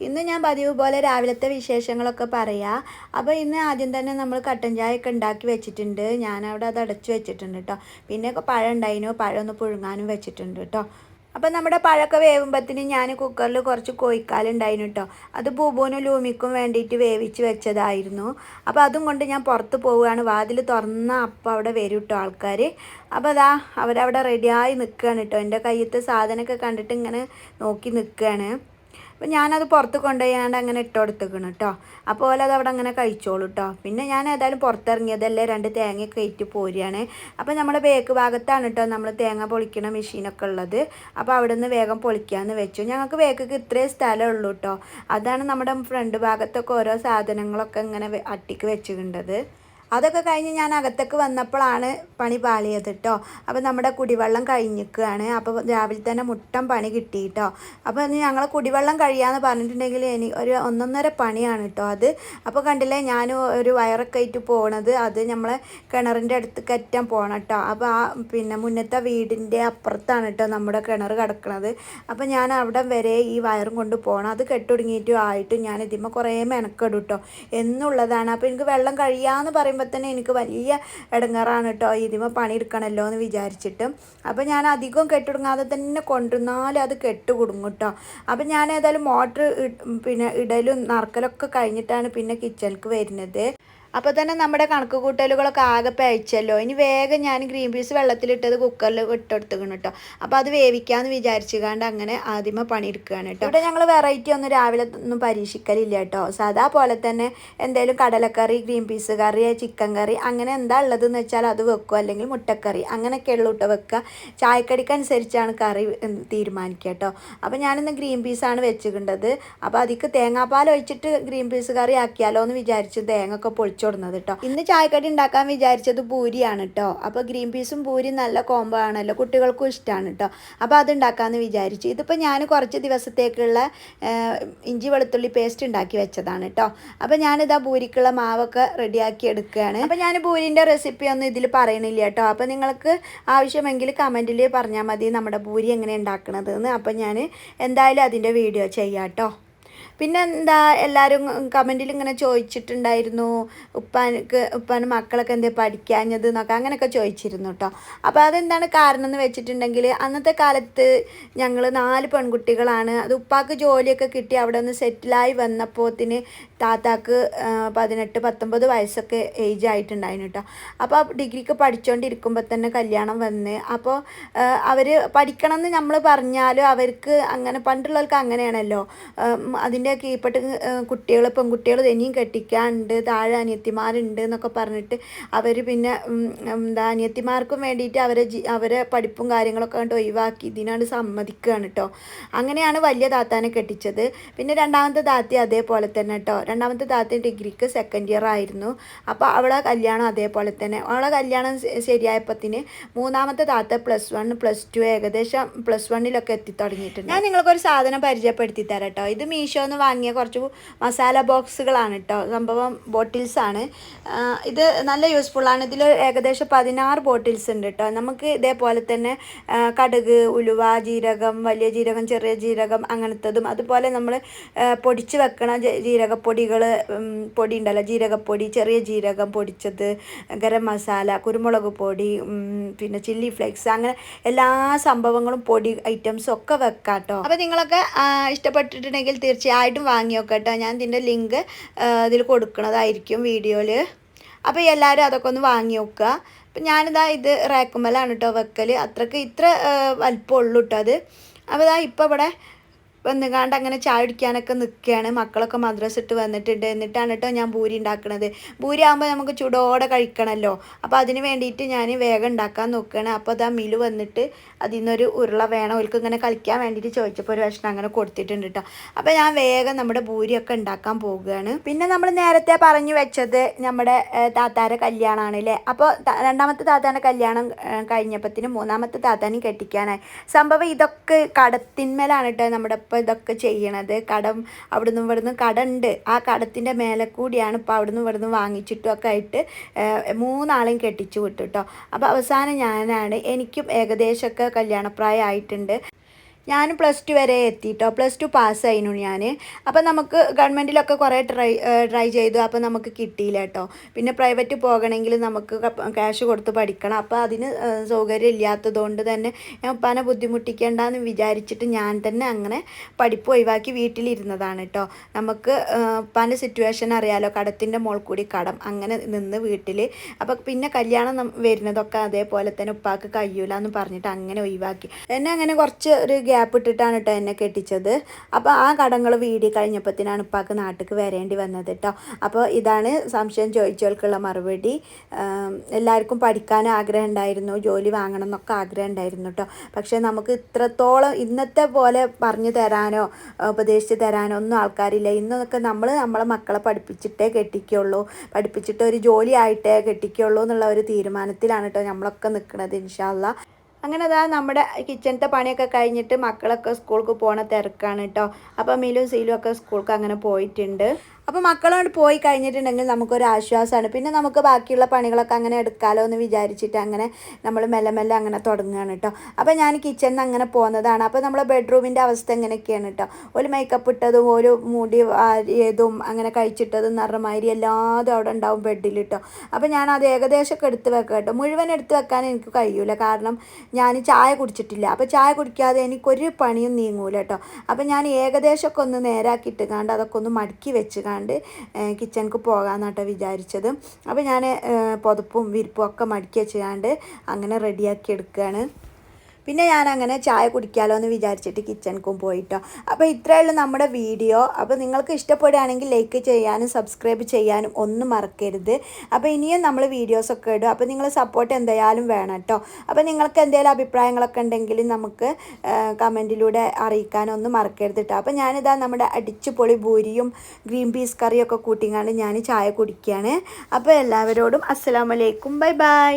ഇന്ന് ഞാൻ പതിവ് പോലെ രാവിലത്തെ വിശേഷങ്ങളൊക്കെ പറയാം. അപ്പോൾ ഇന്ന് ആദ്യം തന്നെ നമ്മൾ കട്ടൻ ചായ ഒക്കെ ഉണ്ടാക്കി വെച്ചിട്ടുണ്ട്. ഞാനവിടെ അത് അടച്ചു വെച്ചിട്ടുണ്ട് കേട്ടോ പിന്നെ പഴം ഉണ്ടായിരുന്നു പഴം ഒന്ന് പുഴുങ്ങാനും വെച്ചിട്ടുണ്ട് കേട്ടോ അപ്പം നമ്മുടെ പഴമൊക്കെ വേവുമ്പത്തിന് ഞാൻ കുക്കറിൽ കുറച്ച് കോയിക്കാലുണ്ടായിരുന്നു കേട്ടോ അത് ബൂബൂനും ലൂമിക്കും വേണ്ടിയിട്ട് വേവിച്ച് വെച്ചതായിരുന്നു. അപ്പോൾ അതും കൊണ്ട് ഞാൻ പുറത്ത് പോവുകയാണ്. വാതിൽ തുറന്ന അപ്പം അവിടെ വരും കേട്ടോ ആൾക്കാർ അപ്പോൾ അതാ അവരവിടെ റെഡിയായി നിൽക്കുകയാണ് കേട്ടോ എന്റെ കയ്യത്തെ സാധനമൊക്കെ കണ്ടിട്ട് ഇങ്ങനെ നോക്കി നിൽക്കുകയാണ് അപ്പം ഞാനത് പുറത്ത് കൊണ്ടുപോയാണ്ട് അങ്ങനെ ഇട്ട് കൊടുത്തേക്കണം കേട്ടോ അപ്പോൾ അത് അവിടെ അങ്ങനെ കഴിച്ചോളൂ കേട്ടോ പിന്നെ ഞാൻ ഏതായാലും പുറത്തിറങ്ങിയതല്ലേ രണ്ട് തേങ്ങയൊക്കെ ഇറ്റ് പോരുകയാണ് അപ്പോൾ നമ്മുടെ ബേക്ക് ഭാഗത്താണ് കേട്ടോ നമ്മൾ തേങ്ങ പൊളിക്കണ മെഷീനൊക്കെ ഉള്ളത്. അപ്പോൾ അവിടെ നിന്ന് വേഗം പൊളിക്കാമെന്ന് വെച്ചു. ഞങ്ങൾക്ക് ബേക്കൊക്കെ ഇത്രയും സ്ഥലമേ ഉള്ളൂ കേട്ടോ അതാണ് നമ്മുടെ ഫ്രണ്ട് ഭാഗത്തൊക്കെ ഓരോ സാധനങ്ങളൊക്കെ ഇങ്ങനെ അട്ടിക്ക് വെച്ചിട്ടുണ്ടത്. അതൊക്കെ കഴിഞ്ഞ് ഞാൻ അകത്തേക്ക് വന്നപ്പോഴാണ് പണി പാളിയത് കേട്ടോ അപ്പോൾ നമ്മുടെ കുടിവെള്ളം കഴിഞ്ഞിക്കുകയാണ് അപ്പോൾ രാവിലെ തന്നെ മുട്ടം പണി കിട്ടി കേട്ടോ അപ്പോൾ ഞങ്ങൾ കുടിവെള്ളം കഴിയാന്ന് പറഞ്ഞിട്ടുണ്ടെങ്കിൽ ഇനി ഒരു ഒന്നൊന്നര പണിയാണ് കേട്ടോ അത്. അപ്പോൾ കണ്ടില്ലേ ഞാൻ ഒരു വയറൊക്കെ ആയിട്ട് പോണത് അത് നമ്മളെ കിണറിന്റെ അടുത്ത് കറ്റാൻ പോകണം കേട്ടോ അപ്പോൾ ആ പിന്നെ മുന്നത്തെ വീടിന്റെ അപ്പുറത്താണ് കേട്ടോ നമ്മുടെ കിണർ കിടക്കുന്നത് അപ്പോൾ ഞാൻ അവിടെ വരെ ഈ വയറും കൊണ്ട് പോകണം അത് കെട്ടൊടുങ്ങിയിട്ടും ആയിട്ടും ഞാൻ ഇതിമ്മ കുറേ മെനക്കെടും കേട്ടോ എന്നുള്ളതാണ്. അപ്പോൾ എനിക്ക് വെള്ളം കഴിയാന്ന് പറയുമ്പോൾ തന്നെ എനിക്ക് വലിയ ഇടങ്ങാറാണ് കേട്ടോ ഇതിമ്മ പണിയെടുക്കണമല്ലോ എന്ന് വിചാരിച്ചിട്ട്. അപ്പോൾ ഞാൻ അധികം കെട്ടിടുങ്ങാതെ തന്നെ കൊണ്ടുവന്നാലും അത് കെട്ടുകൊടുങ്ങും കേട്ടോ അപ്പോൾ ഞാൻ ഏതായാലും മോട്ടർ പിന്നെ ഇടലും നറുക്കലൊക്കെ കഴിഞ്ഞിട്ടാണ് പിന്നെ കിച്ചണിക്ക് വരുന്നത്. അപ്പോൾ തന്നെ നമ്മുടെ കണക്ക് കൂട്ടലുകളൊക്കെ ആകെ പഴിച്ചല്ലോ. ഇനി വേഗം ഞാൻ ഗ്രീൻ പീസ് വെള്ളത്തിലിട്ടത് കുക്കറിൽ ഇട്ടെടുത്തുക്കണം കേട്ടോ അപ്പോൾ അത് വേവിക്കാമെന്ന് വിചാരിച്ചു കണ്ട് അങ്ങനെ ആദ്യമേ പണിയെടുക്കുകയാണ് കേട്ടോ ഇവിടെ ഞങ്ങൾ വെറൈറ്റി ഒന്നും രാവിലെ ഒന്നും പരീക്ഷിക്കലില്ല കേട്ടോ സാധാ പോലെ തന്നെ എന്തെങ്കിലും കടലക്കറി green peas curry chicken curry അങ്ങനെ എന്താ ഉള്ളതെന്ന് വെച്ചാൽ അത് വെക്കും. അല്ലെങ്കിൽ മുട്ടക്കറി അങ്ങനെയൊക്കെ ഉള്ളൂ കേട്ടോ വെക്കുക ചായക്കടിക്കനുസരിച്ചാണ് കറി തീരുമാനിക്കുക കേട്ടോ അപ്പോൾ ഞാനിന്ന് ഗ്രീൻ പീസാണ് വെച്ചിട്ടുണ്ടത് അപ്പോൾ അതിക്ക് തേങ്ങാപ്പാൽ ഒഴിച്ചിട്ട് ഗ്രീൻ പീസ് കറി ആക്കിയാലോ എന്ന് വിചാരിച്ച് തേങ്ങ ഒക്കെ പൊളിച്ചോടുന്നത് കേട്ടോ ഇന്ന് ചായക്കടി ഉണ്ടാക്കാൻ വിചാരിച്ചത് പൂരിയാണ് കേട്ടോ അപ്പോൾ ഗ്രീൻ പീസും പൂരി നല്ല കോംബോ ആണല്ലോ കുട്ടികൾക്കും ഇഷ്ടമാണ് കേട്ടോ അപ്പോൾ അത് ഉണ്ടാക്കാമെന്ന് വിചാരിച്ചു. ഇതിപ്പോൾ ഞാൻ കുറച്ച് ദിവസത്തേക്കുള്ള ഇഞ്ചി വെളുത്തുള്ളി പേസ്റ്റ് ഉണ്ടാക്കി വെച്ചതാണ് കേട്ടോ അപ്പോൾ ഞാനിതാ പൂരിക്കുള്ള മാവൊക്കെ റെഡിയാക്കി എടുക്കുകയാണ്. അപ്പോൾ ഞാൻ പൂരിന്റെ റെസിപ്പി ഒന്നും ഇതിൽ പറയണില്ല കേട്ടോ അപ്പോൾ നിങ്ങൾക്ക് ആവശ്യമെങ്കിൽ കമന്റിൽ പറഞ്ഞാൽ മതി നമ്മുടെ പൂരി എങ്ങനെ ഉണ്ടാക്കണത് എന്ന് അപ്പോൾ ഞാൻ എന്തായാലും അതിന്റെ വീഡിയോ ചെയ്യാം കേട്ടോ പിന്നെ എന്താ എല്ലാവരും കമന്റിൽ ഇങ്ങനെ ചോദിച്ചിട്ടുണ്ടായിരുന്നു ഉപ്പാനക്ക് ഉപ്പാന് മക്കളൊക്കെ എന്തേ പഠിക്കാഞ്ഞത് എന്നൊക്കെ അങ്ങനെയൊക്കെ ചോദിച്ചിരുന്നു കേട്ടോ അപ്പോൾ അതെന്താണ് കാരണം എന്ന് വെച്ചിട്ടുണ്ടെങ്കിൽ അന്നത്തെ കാലത്ത് ഞങ്ങൾ നാല് പെൺകുട്ടികളാണ്. അത് ഉപ്പാക്ക് ജോലിയൊക്കെ കിട്ടി അവിടെ നിന്ന് സെറ്റിലായി വന്നപ്പോത്തിന് താത്താക്ക് പതിനെട്ട് പത്തൊമ്പത് വയസ്സൊക്കെ ഏജ് ആയിട്ടുണ്ടായിരുന്നു കേട്ടോ അപ്പോൾ ഡിഗ്രിക്ക് പഠിച്ചുകൊണ്ടിരിക്കുമ്പോൾ തന്നെ കല്യാണം വന്ന്. അപ്പോൾ അവർ പഠിക്കണം എന്ന് നമ്മൾ പറഞ്ഞാലും അവർക്ക് അങ്ങനെ പണ്ടുള്ളവർക്ക് അങ്ങനെയാണല്ലോ. അതിന്റെ കീഴ്പ്പെട്ട് കുട്ടികൾ പെൺകുട്ടികൾ ഇനിയും കെട്ടിക്കാനുണ്ട് താഴെ അനിയത്തിമാരുണ്ട് എന്നൊക്കെ പറഞ്ഞിട്ട് അവർ പിന്നെ എന്താ അനിയത്തിമാർക്കും വേണ്ടിയിട്ട് അവരെ ജി അവരെ പഠിപ്പും കാര്യങ്ങളൊക്കെ കണ്ട് ഒഴിവാക്കി ഇതിനാണ് സമ്മതിക്കുകയാണ് കേട്ടോ അങ്ങനെയാണ് വലിയ താത്താനെ കെട്ടിച്ചത്. പിന്നെ രണ്ടാമത്തെ താത്തി അതേപോലെ തന്നെ കേട്ടോ രണ്ടാമത്തെ താത്തി ഡിഗ്രിക്ക് സെക്കൻഡ് ഇയർ ആയിരുന്നു. അപ്പോൾ അവളെ കല്യാണം അതേപോലെ തന്നെ. അവളെ കല്യാണം ശരിയായപ്പത്തിന് മൂന്നാമത്തെ താത്ത പ്ലസ് വൺ പ്ലസ് ടു ഏകദേശം പ്ലസ് വണ്ണിലൊക്കെ എത്തി തുടങ്ങിയിട്ടുണ്ട്. ഞാൻ നിങ്ങൾക്കൊരു സാധനം പരിചയപ്പെടുത്തി തരാം കേട്ടോ ഇത് മീഷോന്ന് വാങ്ങിയ കുറച്ച് മസാല ബോക്സുകളാണ് കേട്ടോ സംഭവം ബോട്ടിൽസാണ്. ഇത് നല്ല യൂസ്ഫുള്ളാണ്. ഇതിൽ ഏകദേശം പതിനാറ് ബോട്ടിൽസ് ഉണ്ട് കേട്ടോ നമുക്ക് ഇതേപോലെ തന്നെ കടുക് ഉലുവ ജീരകം വലിയ ജീരകം ചെറിയ ജീരകം അങ്ങനത്തതും അതുപോലെ നമ്മൾ പൊടിച്ച് വെക്കണ ജീരകപ്പൊടികൾ പൊടി ഉണ്ടല്ലോ ജീരകപ്പൊടി ചെറിയ ജീരകം പൊടിച്ചത് ഗരം മസാല കുരുമുളക് പൊടി പിന്നെ ചില്ലി ഫ്ലേക്സ് അങ്ങനെ എല്ലാ സംഭവങ്ങളും പൊടി ഐറ്റംസും ഒക്കെ വെക്കാം കേട്ടോ അപ്പോൾ നിങ്ങളൊക്കെ ഇഷ്ടപ്പെട്ടിട്ടുണ്ടെങ്കിൽ ഇഷ്ടപ്പെട്ടിട്ടുണ്ടെങ്കിൽ തീർച്ചയായിട്ടും വാങ്ങി നോക്കട്ടോ ഞാൻ ഇതിന്റെ ലിങ്ക് ഇതിൽ കൊടുക്കുന്നതായിരിക്കും വീഡിയോയിൽ അപ്പോൾ എല്ലാവരും അതൊക്കെ ഒന്ന് വാങ്ങി നോക്കുക അപ്പം ഞാനിതാ ഇത് റേക്കുമലാണ് കേട്ടോ വെക്കൽ അത്രയ്ക്ക് ഇത്ര വലിപ്പമുള്ളൂ കേട്ടോ അത്. അപ്പോൾ ഇതാ ഇപ്പോൾ ഇവിടെ വന്നുകാണ്ട് അങ്ങനെ ചായ കുടിക്കാനൊക്കെ നിൽക്കുകയാണ് മക്കളൊക്കെ മദ്രസ ഇട്ട് വന്നിട്ടുണ്ട്. എന്നിട്ടാണ് കേട്ടോ ഞാൻ ഭൂരി ഉണ്ടാക്കുന്നത് ഭൂരി ആകുമ്പോൾ നമുക്ക് ചൂടോടെ കഴിക്കണമല്ലോ അപ്പോൾ അതിന് വേണ്ടിയിട്ട് ഞാൻ വേഗം ഉണ്ടാക്കാൻ നോക്കുകയാണ് അപ്പോൾ അതാ മിൽ വന്നിട്ട് അതിൽ നിന്നൊരു ഉരുള വേണം. അവർക്ക് ഇങ്ങനെ കളിക്കാൻ വേണ്ടിയിട്ട് ചോദിച്ചപ്പോൾ ഒരു ഭക്ഷണം അങ്ങനെ കൊടുത്തിട്ടുണ്ട് കേട്ടോ അപ്പോൾ ഞാൻ വേഗം നമ്മുടെ ഭൂരിയൊക്കെ ഉണ്ടാക്കാൻ പോവുകയാണ്. പിന്നെ നമ്മൾ നേരത്തെ പറഞ്ഞു വെച്ചത് നമ്മുടെ താത്താരെ കല്യാണമാണ് അല്ലേ അപ്പോൾ രണ്ടാമത്തെ താത്താന്റെ കല്യാണം കഴിഞ്ഞപ്പത്തിന് മൂന്നാമത്തെ താത്താനും കെട്ടിക്കാനായി. സംഭവം ഇതൊക്കെ കടത്തിന്മേലാണ് കേട്ടോ നമ്മുടെ ഇപ്പോൾ ഇതൊക്കെ ചെയ്യണത്. കടം അവിടുന്ന് ഇവിടുന്ന് കടമുണ്ട് ആ കടത്തിന്റെ മേലെ കൂടിയാണ് ഇപ്പോൾ അവിടുന്ന് ഇവിടുന്ന് വാങ്ങിച്ചിട്ടും ഒക്കെ ആയിട്ട് മൂന്നാളെയും കെട്ടിച്ചു വിട്ടു കേട്ടോ അപ്പോൾ അവസാനം ഞാനാണ് എനിക്കും ഏകദേശമൊക്കെ കല്യാണപ്രായം ആയിട്ടുണ്ട്. ഞാൻ പ്ലസ് ടു വരെ എത്തിയിട്ടോ പ്ലസ് ടു പാസ്സായിരുന്നു ഞാൻ അപ്പോൾ നമുക്ക് ഗവൺമെന്റിലൊക്കെ കുറേ ട്രൈ ട്രൈ ചെയ്തു. അപ്പോൾ നമുക്ക് കിട്ടിയില്ല കേട്ടോ പിന്നെ പ്രൈവറ്റ് പോകണമെങ്കിൽ നമുക്ക് ക്യാഷ് കൊടുത്ത് പഠിക്കണം. അപ്പോൾ അതിന് സൗകര്യം ഇല്ലാത്തതുകൊണ്ട് തന്നെ ഞാൻ ഉപ്പാനെ ബുദ്ധിമുട്ടിക്കേണ്ടെന്ന് വിചാരിച്ചിട്ട് ഞാൻ തന്നെ അങ്ങനെ പഠിപ്പ് ഒഴിവാക്കി വീട്ടിലിരുന്നതാണ് കേട്ടോ നമുക്ക് ഉപ്പാന്റെ സിറ്റുവേഷൻ അറിയാലോ. കടത്തിന്റെ മോൾ കൂടി കടം അങ്ങനെ നിന്ന് വീട്ടിൽ അപ്പോൾ പിന്നെ കല്യാണം വരുന്നതൊക്കെ അതേപോലെ തന്നെ ഉപ്പാക്ക് കഴിയൂല എന്ന് പറഞ്ഞിട്ട് അങ്ങനെ ഒഴിവാക്കി. എന്നെ അങ്ങനെ കുറച്ച് ഒരു ഗ്യാപ്പ് ഇട്ടിട്ടാണ് കേട്ടോ എന്നെ കെട്ടിച്ചത്. അപ്പോൾ ആ കടങ്ങൾ വീടി കഴിഞ്ഞപ്പോഴത്തേനാണ് ഉപ്പാക്ക് നാട്ടിൽ വരേണ്ടി വന്നത് കേട്ടോ അപ്പോൾ ഇതാണ് സംശയം ചോദിച്ചവർക്കുള്ള മറുപടി. എല്ലാവർക്കും പഠിക്കാൻ ആഗ്രഹം ഉണ്ടായിരുന്നു ജോലി വാങ്ങണം എന്നൊക്കെ ആഗ്രഹം ഉണ്ടായിരുന്നു കേട്ടോ പക്ഷേ നമുക്ക് ഇത്രത്തോളം ഇന്നത്തെ പോലെ പറഞ്ഞു തരാനോ ഉപദേശിച്ച് തരാനോ ഒന്നും ആൾക്കാരില്ല. ഇന്നൊക്കെ നമ്മൾ നമ്മളെ മക്കളെ പഠിപ്പിച്ചിട്ടേ കെട്ടിക്കുള്ളൂ. പഠിപ്പിച്ചിട്ട് ഒരു ജോലി ആയിട്ടേ കെട്ടിക്കുള്ളൂ എന്നുള്ള ഒരു തീരുമാനത്തിലാണ് കേട്ടോ നമ്മളൊക്കെ നിൽക്കുന്നത് ഇൻഷാല്ല അങ്ങനെ അതാ നമ്മുടെ കിച്ചണത്തെ പണിയൊക്കെ കഴിഞ്ഞിട്ട് മക്കളൊക്കെ സ്കൂൾക്ക് പോകണ തിരക്കാണ് കേട്ടോ അപ്പം മിലും സീലും ഒക്കെ സ്കൂൾക്ക് അങ്ങനെ പോയിട്ടുണ്ട്. അപ്പോൾ മക്കളോട് പോയി കഴിഞ്ഞിട്ടുണ്ടെങ്കിൽ നമുക്കൊരു ആശ്വാസമാണ് പിന്നെ നമുക്ക് ബാക്കിയുള്ള പണികളൊക്കെ അങ്ങനെ എടുക്കാമല്ലോ എന്ന് വിചാരിച്ചിട്ട് അങ്ങനെ നമ്മൾ മെല്ലെ മെല്ലെ അങ്ങനെ തുടങ്ങുകയാണ് കേട്ടോ അപ്പോൾ ഞാൻ കിച്ചണിൽ നിന്ന് അങ്ങനെ പോകുന്നതാണ് അപ്പോൾ നമ്മളെ ബെഡ്റൂമിന്റെ അവസ്ഥ എങ്ങനെയൊക്കെയാണ് കേട്ടോ ഒരു മേക്കപ്പ് ഇട്ടതും ഒരു മുടി ഏതും അങ്ങനെ കഴിച്ചിട്ടതും നിറമാതിരി എല്ലാതും അവിടെ ഉണ്ടാവും ബെഡിൽ കേട്ടോ അപ്പോൾ ഞാൻ അത് ഏകദേശമൊക്കെ എടുത്ത് വെക്കാം കേട്ടോ മുഴുവൻ എടുത്ത് വെക്കാൻ എനിക്ക് കഴിയൂല. കാരണം ഞാൻ ചായ കുടിച്ചിട്ടില്ല. അപ്പോൾ ചായ കുടിക്കാതെ എനിക്കൊരു പണിയും നീങ്ങൂല കേട്ടോ അപ്പോൾ ഞാൻ ഏകദേശമൊക്കെ ഒന്ന് നേരാക്കിയിട്ട് കണ്ട് അതൊക്കെ ഒന്ന് മടക്കി വെച്ച് കണ്ട് കിച്ചണിക്ക് പോകാമെന്നാട്ടോ വിചാരിച്ചത്. അപ്പോൾ ഞാൻ പുതപ്പും വിരിപ്പും ഒക്കെ മടക്കി വെച്ചാണ്ട് അങ്ങനെ റെഡിയാക്കി എടുക്കുകയാണ് പിന്നെ ഞാൻ അങ്ങനെ ചായ കുടിക്കാമല്ലോ എന്ന് വിചാരിച്ചിട്ട് കിച്ചണിക്കും പോയിട്ടോ. അപ്പോൾ ഇത്രയേ ഉള്ളൂ നമ്മുടെ വീഡിയോ. അപ്പോൾ നിങ്ങൾക്ക് ഇഷ്ടപ്പെടുകയാണെങ്കിൽ ലൈക്ക് ചെയ്യാനും സബ്സ്ക്രൈബ് ചെയ്യാനും ഒന്നും മറക്കരുത്. അപ്പോൾ ഇനിയും നമ്മൾ വീഡിയോസൊക്കെ ഇടും. അപ്പോൾ നിങ്ങൾ സപ്പോർട്ട് എന്തായാലും വേണം കേട്ടോ അപ്പോൾ നിങ്ങൾക്ക് എന്തെങ്കിലും അഭിപ്രായങ്ങളൊക്കെ ഉണ്ടെങ്കിൽ നമുക്ക് കമന്റിലൂടെ അറിയിക്കാനൊന്നും മറക്കരുത് കേട്ടോ അപ്പോൾ ഞാനിതാ നമ്മുടെ അടിച്ചുപൊളി ഭൂരിയും ഗ്രീൻ പീസ് കറിയൊക്കെ കൂട്ടിങ്ങാണ്ട് ഞാൻ ചായ കുടിക്കുകയാണ് അപ്പോൾ എല്ലാവരോടും അസ്സലാമലൈക്കും ബൈ ബൈ